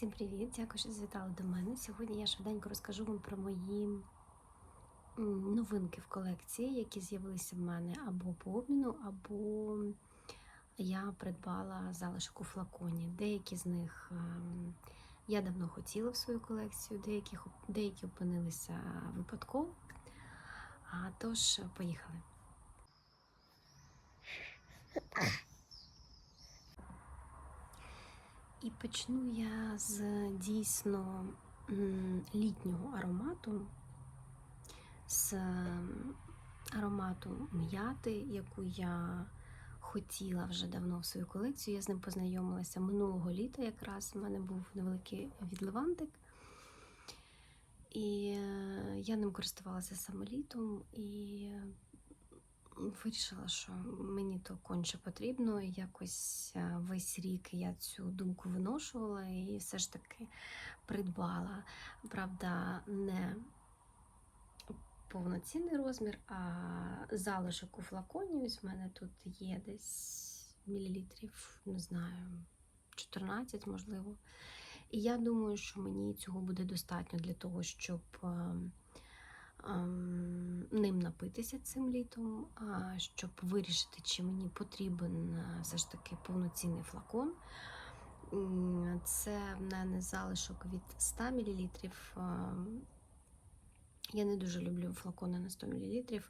Всім привіт! Дякую, що завітали до мене. Сьогодні я швиденько розкажу вам про мої новинки в колекції, які з'явилися в мене або по обміну, або я придбала залишок у флаконі. Деякі з них ем, я давно хотіла в свою колекцію, деякі, деякі опинилися випадково. А тож, поїхали. Почну я з дійсно літнього аромату, з аромату м'яти, яку я хотіла вже давно в свою колекцію. Я з ним познайомилася минулого літа, якраз у мене був невеликий відливантик. І е, я ним користувалася саме літом і вирішила, що мені то конче потрібно. Якось е, весь рік я цю думку виношувала і все ж таки придбала. Правда, не повноцінний розмір, а залишок у флаконі. Ось в мене тут є десь мілілітрів, не знаю, 14, можливо. І я думаю, що мені цього буде достатньо для того, щоб ем, ним напитися цим літом, щоб вирішити, чи мені потрібен е, все ж таки повноцінний флакон. Це в мене залишок від 100 мл. Я не дуже люблю флакони на 100 мл,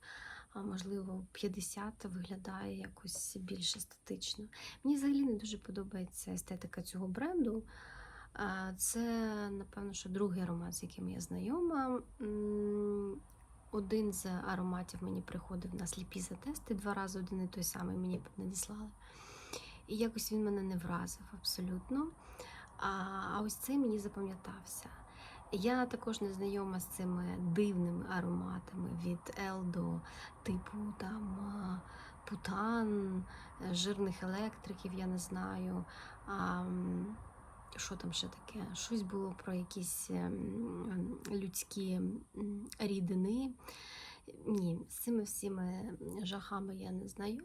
а можливо 50 виглядає якось більш естетично. Мені взагалі не дуже подобається естетика цього бренду. Це, напевно, що другий аромат, з яким я знайома. Один з ароматів мені приходив на сліпі затести, два рази один і той самий мені надіслали. І якось він мене не вразив абсолютно. А, а ось цей мені запам'ятався. Я також не знайома з цими дивними ароматами від Елдо, типу там путан, е, жирних електриків, я не знаю. Що там ще таке? Щось було про якісь ем, людські рідини. Ні, з цими всіми жахами я не знаю.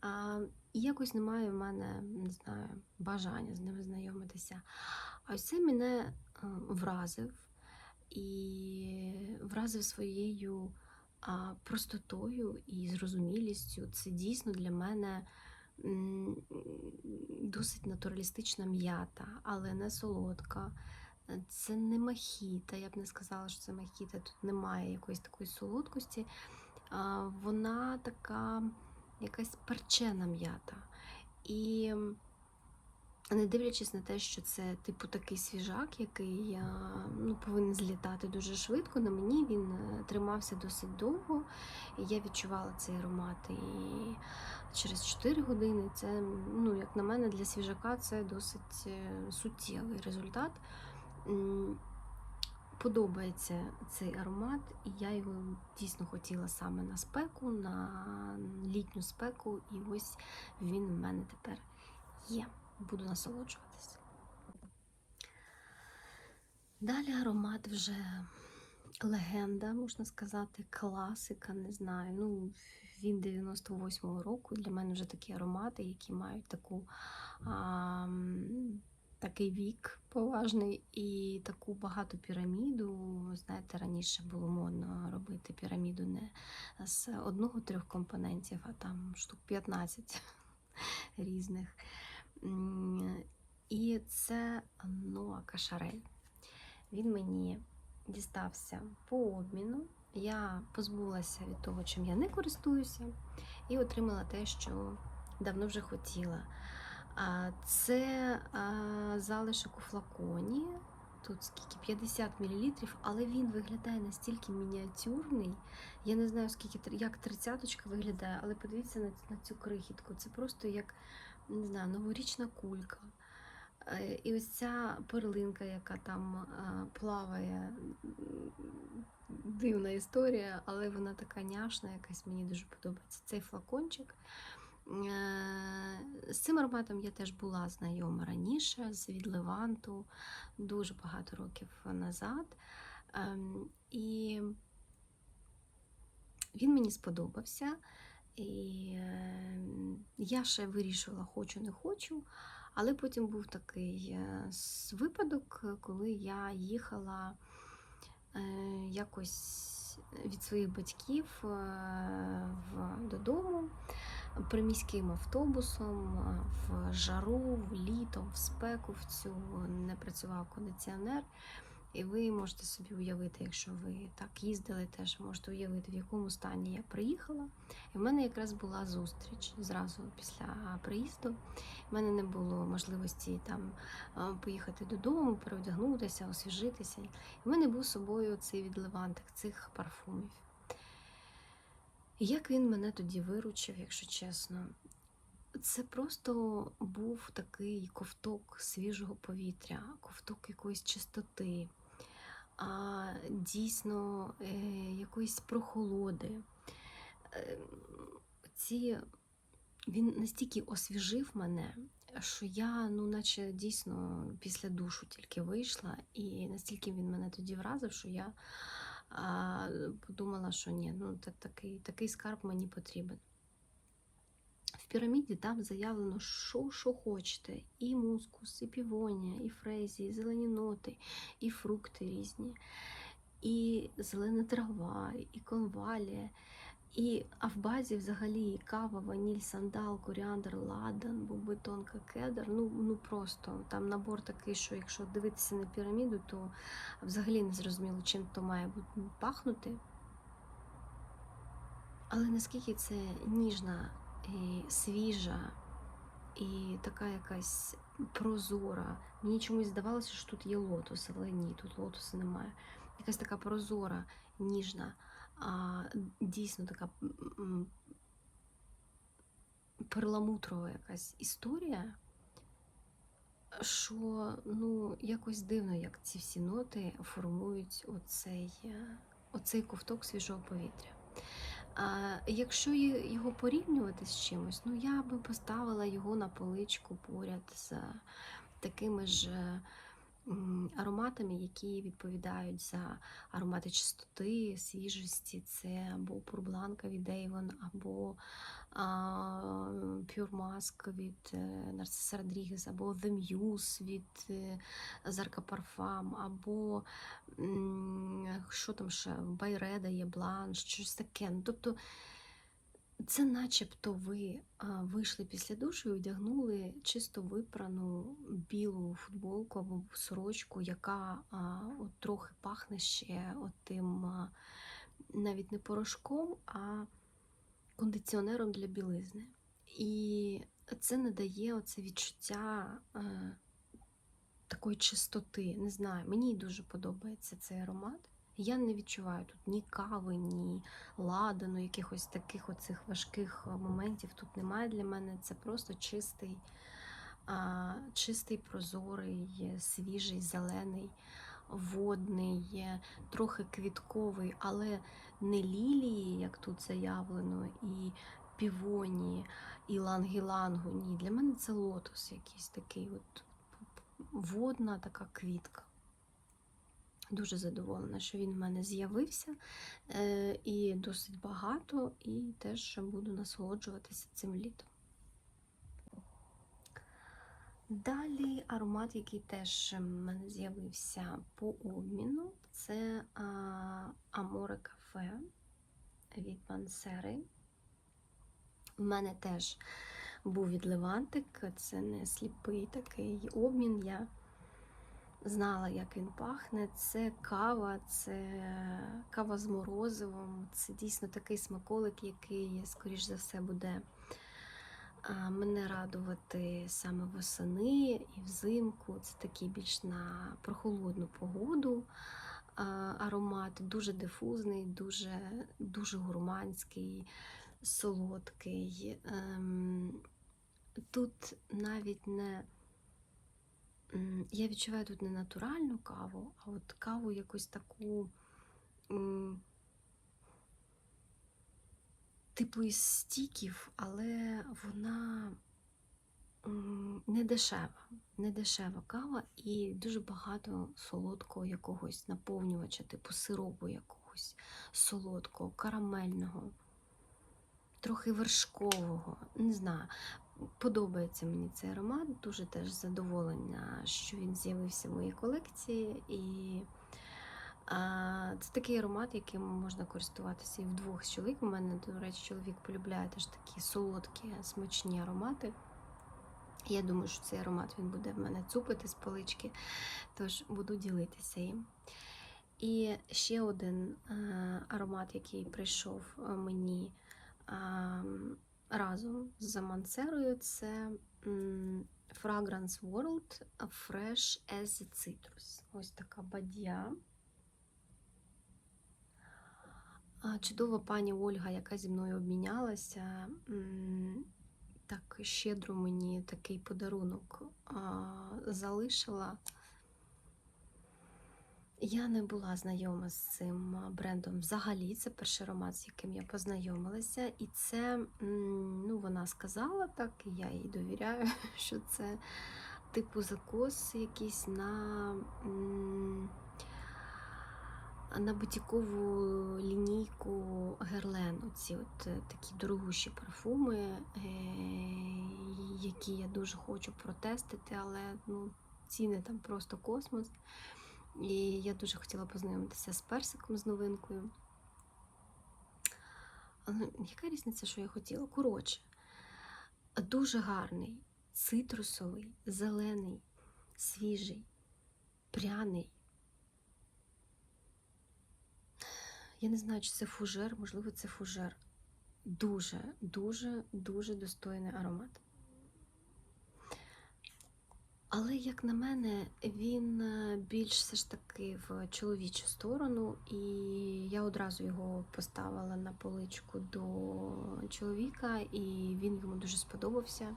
А, якось немає в мене, не знаю, бажання з ними знайомитися. А ось це мене е, вразив і вразив своєю простотою і зрозумілістю. Це дійсно для мене досить натуралістична м'ята, але не солодка. Це не махіта, я б не сказала, що це махіта, тут немає якоїсь такої солодкості. Вона така якась перчена м'ята. І не дивлячись на те, що це типу такий свіжак, який а, ну, повинен злітати дуже швидко, на мені він е, тримався досить довго. І я відчувала цей аромат і через 4 години. Це, ну, як на мене, для свіжака це досить е, суттєвий результат. Подобається цей аромат, і я його дійсно хотіла саме на спеку, на літню спеку, і ось він в мене тепер є. Буду насолоджуватися. Далі аромат вже легенда, можна сказати, класика, не знаю. Ну, він 98-го року. Для мене вже такі аромати, які мають таку. А, Такий вік поважний і таку багату піраміду. Знаєте, раніше було модно робити піраміду не з одного-трьох компонентів, а там штук 15 різних. І це Ноа Кашарель. Він мені дістався по обміну. Я позбулася від того, чим я не користуюся, і отримала те, що давно вже хотіла. Це залишок у флаконі. Тут скільки 50 мл, але він виглядає настільки мініатюрний. Я не знаю, скільки як тридцяточка виглядає, але подивіться на, на цю крихітку. Це просто як не знаю, новорічна кулька. Е, І ось ця перлинка, яка там е, плаває. Дивна історія, але вона така няшна, якась мені дуже подобається. Цей флакончик. Е, З цим ароматом я теж була знайома раніше, з від Леванту, дуже багато років назад. Ем, І він мені сподобався. І е, я ще вирішувала, хочу, не хочу. Але потім був такий е, випадок, коли я їхала е, якось від своїх батьків е, додому приміським автобусом в жару, в літо, в спеку, в цю не працював кондиціонер. І ви можете собі уявити, якщо ви так їздили, теж можете уявити, в якому стані я приїхала. І в мене якраз була зустріч зразу після приїзду. У мене не було можливості там поїхати додому, переодягнутися, освіжитися. І в мене був з собою цей відливантик цих парфумів. І як він мене тоді виручив, якщо чесно, це просто був такий ковток свіжого повітря, ковток якоїсь чистоти, а, дійсно е, якоїсь прохолоди. Е, ці, він настільки освіжив мене, що я, ну, наче дійсно після душу тільки вийшла, і настільки він мене тоді вразив, що я а, подумала, що ні, ну так, такий, такий скарб мені потрібен. Піраміді там заявлено, що, що хочете: і мускус, і півонія, і фрезі, і зелені ноти, і фрукти різні, і зелена трава, і конвалія. І, а в базі взагалі кава, ваніль, сандал, коріандр, ладан, боби, тонка, кедр. Ну, ну просто там набор такий, що якщо дивитися на піраміду, то взагалі не зрозуміло, чим то має пахнути. Але наскільки це ніжна, і свіжа і така якась прозора. Мені чомусь здавалося, що тут є лотос, але ні, тут лотосу немає. Якась така прозора, ніжна, а дійсно така перламутрова якась історія, що ну, якось дивно, як ці всі ноти формують оцей, е, оцей ковток свіжого повітря. Якщо його порівнювати з чимось, ну я би поставила його на поличку поряд з такими ж ароматами, які відповідають за аромати чистоти, свіжості. Це або Пурбланка від Avon, або Pure Mask від е, Родрігес, або The Muse від е, Зарка Парфам, або що там ще, Байреда є Бланш, щось таке. Ну, тобто це начебто ви вийшли після душу і одягнули чисто випрану білу футболку або сорочку, яка от трохи пахне ще от тим навіть не порошком, а кондиціонером для білизни. І це надає оце відчуття е, такої чистоти. Не знаю, мені дуже подобається цей аромат. Я не відчуваю тут ні кави, ні ладану, якихось таких оцих важких е, моментів тут немає для мене. Це просто чистий, а, чистий, прозорий, свіжий, зелений, водний, е, трохи квітковий, але не лілії, як тут заявлено, і півоні, і лангілангу. Ні, для мене це лотос якийсь такий от водна така квітка. Дуже задоволена, що він в мене з'явився е, і досить багато, і теж буду насолоджуватися цим літом. Далі аромат, який теж в мене з'явився по обміну, це Аморе Кафе від Мансери. У мене теж був відливантик, це не сліпий такий обмін. Я знала, як він пахне. Це кава, це кава з морозивом. Це дійсно такий смаколик, який, скоріш за все, буде мене радувати саме восени і взимку. Це такий більш на прохолодну погоду. Аромат дуже дифузний, дуже, дуже гурманський, солодкий. Ем, Тут навіть не Я відчуваю тут не натуральну каву, а от каву якусь таку, типу із стіків, але вона не дешева. Не дешева кава і дуже багато солодкого якогось наповнювача, типу сиропу якогось солодкого, карамельного, трохи вершкового. Не знаю. подобається мені цей аромат. Дуже теж задоволена, що він з'явився в моїй колекції. І це такий аромат, яким можна користуватися і вдвох з чоловіком. У мене, до речі, чоловік полюбляє теж такі солодкі, смачні аромати. Я думаю, що цей аромат він буде в мене цупити з полички, тож буду ділитися їм. І ще один е, аромат, який прийшов е, мені разом з Мансерою, це Fragrance World Fresh as Citrus. Ось така бадья. А, Чудова пані Ольга, яка зі мною обмінялася, так щедро мені такий подарунок залишила. Я не була знайома з цим брендом взагалі. Це перший аромат, з яким я познайомилася. І це, ну, вона сказала так, і я їй довіряю, що це типу закос якийсь на, на бутікову лінійку Герлен. Оці от е, такі дорогущі парфуми, е, які я дуже хочу протестити, але ну, ціни там просто космос. І я дуже хотіла познайомитися з персиком з новинкою. Але яка різниця, що я хотіла? Коротше, дуже гарний, цитрусовий, зелений, свіжий, пряний. Я не знаю, чи це фужер, можливо, це фужер. Дуже, дуже, дуже достойний аромат. Але, як на мене, він е, більш все ж таки в чоловічу сторону, і я одразу його поставила на поличку до чоловіка, і він йому дуже сподобався.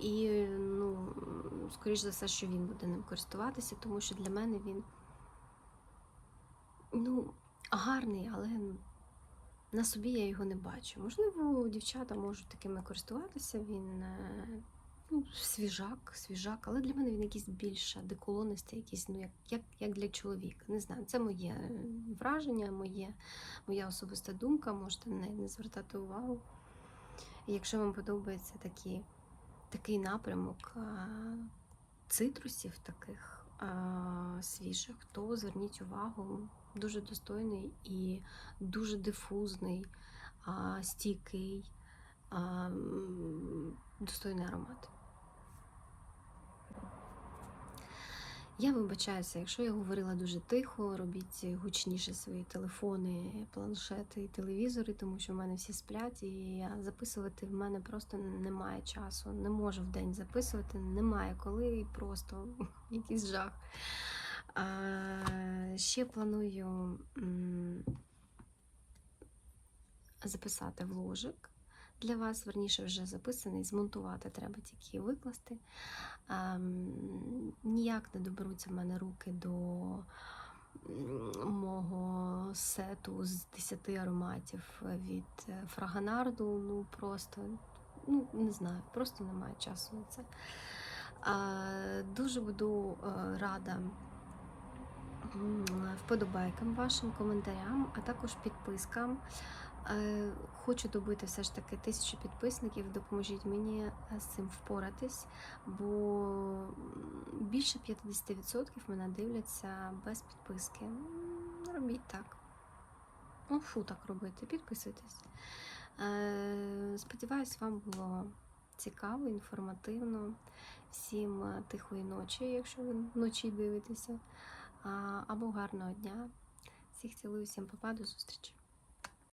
І, ну, скоріш за все, що він буде ним користуватися, тому що для мене він ну, гарний, але на собі я його не бачу. Можливо, дівчата можуть такими користуватися. Він е, ну, свіжак, свіжак, але для мене він якийсь більш деколонистий, якийсь, ну, як, як, як для чоловіка. Не знаю, це моє е, враження, моє, моя особиста думка, можете на не звертати увагу. Якщо вам подобається такі, такий напрямок а, цитрусів таких а, свіжих, то зверніть увагу, дуже достойний і дуже дифузний, стійкий, достойний аромат. Я вибачаюся, якщо я говорила дуже тихо, робіть гучніше свої телефони, планшети і телевізори, тому що в мене всі сплять, і записувати в мене просто немає часу. Не можу в день записувати, немає коли, і просто якийсь жах. Ще планую записати вложик для вас, верніше вже записаний, змонтувати треба тільки викласти. Ніяк не доберуться в мене руки до мого сету з 10 ароматів від е, Фраганарду. Ну просто, ну не знаю, просто немає часу на це. Дуже буду е, рада вподобайкам вашим коментарям, а також підпискам. Е, Хочу добити все ж таки тисячу підписників. Допоможіть мені е, з цим впоратись, бо більше 50% мене дивляться без підписки. Робіть так. Ну, фу так робити, підписуйтесь. Е, Сподіваюсь, вам було цікаво, інформативно. Всім тихої ночі, якщо ви вночі дивитеся, або гарного дня. Всіх цілую, всім попаду, зустрічі.